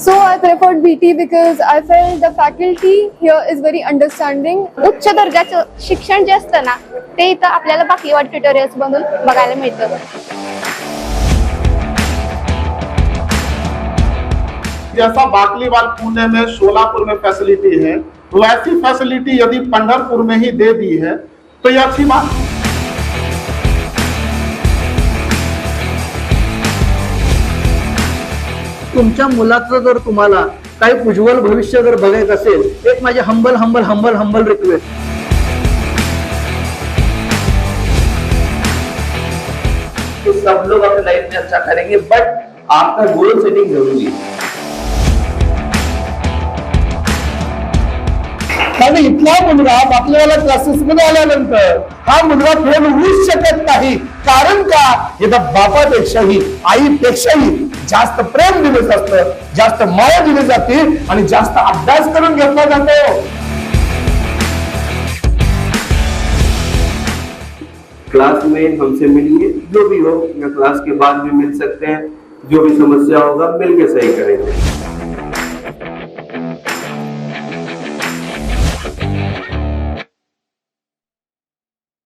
So I preferred BT because I felt the faculty here is very understanding. उच्च दर्जाचं शिक्षण जे असतं ना ते इथं आपल्याला बाकीवाड ट्युटोरियल्स बनून बघायला मिळतं जैसा बाकलीवाल पुणे में सोलापुर में फैसिलिटी है वैसी फैसिलिटी यदि पंढरपुर में ही दे दी है तो ये अच्छी बात तुमच्या मुलाचं जर तुम्हाला काही उज्ज्वल भविष्य जर बघायचं असेल एक माझी humble humble humble humble request सब लोग अपने लाइफ में अच्छा करेंगे बट आपका गोल सेटिंग जरूरी है कारण इथला मुलगा बाकलेवाला क्लासेसमध्ये आल्यानंतर हा मुलगा फेल होऊच शकत नाही. कारण का? याचा बापापेक्षाही आईपेक्षाही जास्त प्रेम दिलं जातं जास्त माया दिली जाते आणि जास्त अभ्यास करून घेतला जातो. क्लास में हमसे मिलिए जो भी हो या क्लास के बाद भी मिल सकते हैं। जो भी समस्या होगा मिल के सही करेंगे।